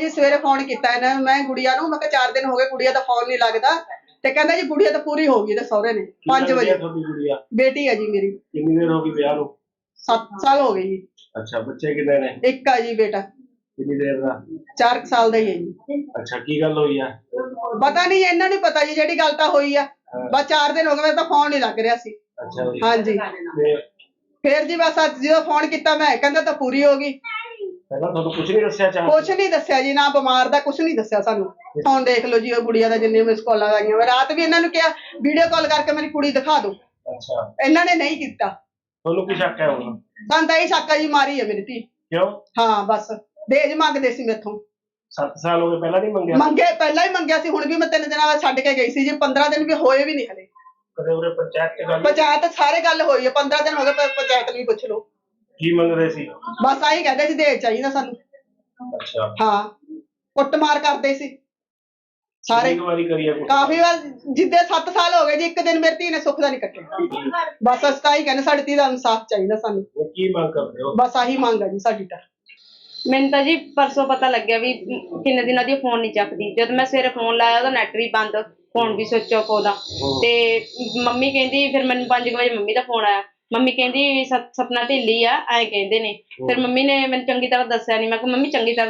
ਜੀ ਸਵੇਰੇ ਫੋਨ ਕੀਤਾ ਇਹਨਾਂ ਨੂੰ ਮੈਂ ਗੁੜੀਆ ਨੂੰ ਮੈਂ ਕਿਹਾ 4 ਦਿਨ ਹੋ ਗਏ ਗੁੜੀਆ ਦਾ ਫੋਨ ਨਹੀਂ ਲੱਗਦਾ। ਤੇ ਕਹਿੰਦਾ ਜੀ ਗੁੜੀਆ ਤਾਂ ਪੂਰੀ ਹੋ ਗਈ ਤੇ ਸਹੁਰੇ ਨੇ 5 ਵਜੇ। ਤੁਹਾਡੀ ਗੁੜੀਆ? ਬੇਟੀ ਹੈ ਜੀ ਮੇਰੀ। ਕਿੰਨੀ ਦੇਰ ਹੋ ਗਈ ਵਿਆਹ ਨੂੰ? 7 ਸਾਲ ਹੋ ਗਏ ਜੀ। ਅੱਛਾ ਬੱਚੇ ਕਿੰਨੇ ਨੇ? ਇੱਕ ਆ ਜੀ ਬੇਟਾ। ਕਿੰਨੀ ਦੇਰ ਦਾ? 4 ਸਾਲ ਦਾ ਹੀ ਹੈ ਜੀ। ਅੱਛਾ ਕੀ ਗੱਲ ਹੋਈ ਆ? ਪਤਾ ਨਹੀਂ ਇਹਨਾਂ ਨੂੰ ਪਤਾ ਜੀ ਜਿਹੜੀ ਗੱਲ ਤਾਂ ਹੋਈ ਆ। ਬਸ 4 ਦਿਨ ਹੋ ਗਏ ਮੇਰੇ ਤਾਂ ਫੋਨ ਨਹੀਂ ਲੱਗ ਰਿਹਾ ਸੀ। ਅੱਛਾ ਹਾਂਜੀ। ਫੇਰ ਜੀ ਬਸ ਅੱਜ ਜਦੋਂ ਫੋਨ ਕੀਤਾ ਮੈਂ ਕਹਿੰਦਾ ਤਾਂ ਪੂਰੀ ਹੋ ਗਈ। ਪਹਿਲਾਂ ਤੁਹਾਨੂੰ ਕੁਝ ਨਹੀਂ ਦੱਸਿਆ ਚਾਹ ਕੁਛ ਨਹੀਂ ਦੱਸਿਆ ਜੀ ਨਾ ਬਿਮਾਰ ਦਾ ਕੁਛ ਨਹੀਂ ਦੱਸਿਆ ਸਾਨੂੰ। ਹੁਣ ਦੇਖ ਲਓ ਜੀ ਉਹ ਗੁੜੀਆ ਦਾ ਜਿੰਨੇ ਮਿਸ ਕਾਲਾਂ ਆਈਆਂ ਮੈਂ ਰਾਤ ਵੀ ਇਹਨਾਂ ਨੂੰ ਕਿਹਾ ਵੀਡੀਓ ਕਾਲ ਕਰਕੇ ਮੇਰੀ ਕੁੜੀ ਦਿਖਾ ਦਿਓ। ਅੱਛਾ। ਇਹਨਾਂ ਨੇ ਨਹੀਂ ਕੀਤਾ। ਤੁਹਾਨੂੰ ਕੀ ਸ਼ੱਕ ਹੈ ਹੁਣ? ਸਾਨੂੰ ਤਾਂ ਇਹ ਸ਼ੱਕਾ ਜੀ ਮਾਰੀ ਹੈ ਮੇਰੀ ਧੀ। ਕਿਉਂ? ਹਾਂ ਬਸ। ਦੇਜ ਮੰਗਦੇ ਸੀ ਮੇਥੋਂ। 7 ਸਾਲ ਹੋ ਗਏ ਪਹਿਲਾਂ ਨਹੀਂ ਮੰਗਿਆ? ਮੰਗੇ ਪਹਿਲਾਂ ਹੀ ਮੰਗਿਆ ਸੀ ਹੁਣ ਵੀ ਮੈਂ ਤਿੰਨ ਦਿਨਾਂ ਬਾਅਦ ਛੱਡ ਕੇ ਗਈ ਸੀ ਜੀ 15 ਦਿਨ ਵੀ ਹੋਏ ਵੀ ਨਹੀਂ ਹਲੇ। ਕਦੇ ਉਰੇ ਪੰਚਾਇਤ ਚ ਗੱਲ ਪੰਚਾਇਤ ਸਾਰੇ ਗੱਲ ਹੋਈ ਹੈ 15 ਦਿਨ ਹੋ ਗਏ ਪਰ ਪੰਚਾਇਤ ਲਈ ਪੁੱਛ ਲਓ। ਕੀ ਮੰਗਦੇ ਸੀ? ਬਸ ਆਹੀ ਕਹਿੰਦੇ ਸੀ ਦੇਜ ਚਾਹੀਦਾ ਸਾਨੂੰ। ਅੱਛਾ। ਹਾਂ ਕੁੱਟਮਾਰ ਕਰਦੇ ਸੀ। ਸਾਰੇ ਵਾਰੀ? ਕਾਫੀ ਵਾਰ ਜਿੱਦੇ 7 ਸਾਲ ਹੋ ਗਏ ਜੀ ਇੱਕ ਦਿਨ ਮੇਰੀ ਧੀ ਨੇ ਸੁੱਖ ਦਾ ਨਹੀਂ ਕੱਟਿਆ। ਬਸ ਅਸੀਂ ਤਾਂ ਹੀ ਕਹਿੰਦੇ ਸਾਡੀ ਧੀ ਦਾ ਇਨਸਾਫ ਚਾਹੀਦਾ ਸਾਨੂੰ। ਉਹ ਕੀ ਮੰਗ ਕਰਦੇ ਹੋ? ਬਸ ਆਹੀ ਮੰਗ ਹੈ ਜੀ ਸਾਡੀ ਤਾਂ। ਮੈਨੂੰ ਤਾਂ ਜੀ ਪਰਸੋਂ ਪਤਾ ਲੱਗਿਆ ਵੀ ਕਿੰਨੇ ਦਿਨਾਂ ਦੀ ਫੋਨ ਨਹੀਂ ਚੱਕਦੀ। ਜਦ ਮੈਂ ਸਵੇਰੇ ਫੋਨ ਲਾਇਆ ਉਹਦਾ ਨੈਟ ਵੀ ਬੰਦ ਫੋਨ ਵੀ ਸੁੱਚ ਆਫ ਉਹਦਾ। ਤੇ ਮੰਮੀ ਕਹਿੰਦੀ ਫਿਰ ਮੈਨੂੰ 5 ਵਜੇ ਮੰਮੀ ਦਾ ਫੋਨ ਆਇਆ। ਮੰਮੀ ਕਹਿੰਦੀ ਸਪਨਾ ਢਿੱਲੀ ਆ ਐਂ ਕਹਿੰਦੇ ਨੇ। ਫਿਰ ਮੰਮੀ ਨੇ ਮੈਨੂੰ ਚੰਗੀ ਤਰ੍ਹਾਂ ਦੱਸਿਆ ਨਹੀਂ ਮੈਂ ਕਿਹਾ ਮੰਮੀ ਚੰਗੀ ਤਰ੍ਹਾਂ